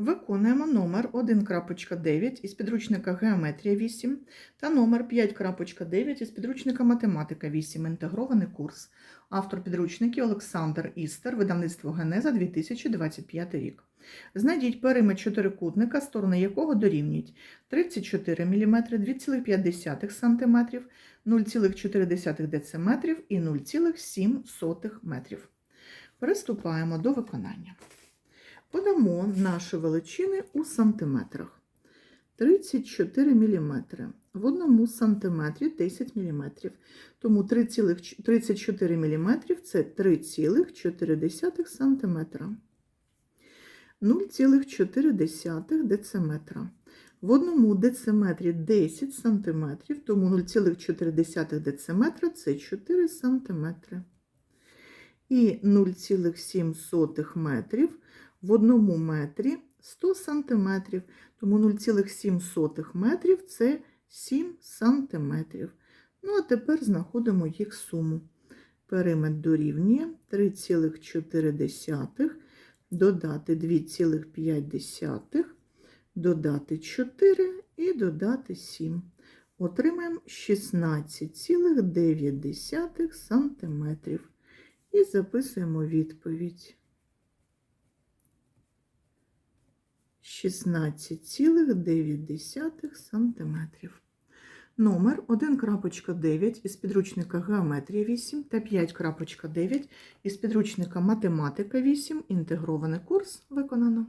Виконуємо номер 1.9 із підручника Геометрія 8 та номер 5.9 із підручника Математика 8. Інтегрований курс. Автор підручників Олександр Істер, видавництво Генеза 2025 рік. Знайдіть периметр чотирикутника, сторони якого дорівнюють 34 мм, 2,5 см, 0,4 дециметрів і 0,7 метрів. Приступаємо до виконання. Подамо наші величини у сантиметрах. 34 мм. В одному сантиметрі 10 мм. Тому 3,4 34 мм це 3,4 см. 0,4 дециметра. В одному дециметрі 10 см, тому 0,4 дециметра це 4 см. І 0,7 метрів в одному метрі 100 сантиметрів, тому 0,7 метрів це 7 сантиметрів. Ну, а тепер знаходимо їх суму. Периметр дорівнює 3,4, додати 2,5, додати 4 і додати 7. Отримаємо 16,9 сантиметрів. І записуємо відповідь. 16,9 сантиметрів. Номер 1.9 із підручника Геометрія 8 та 5.9 із підручника Математика 8. Інтегрований курс виконано.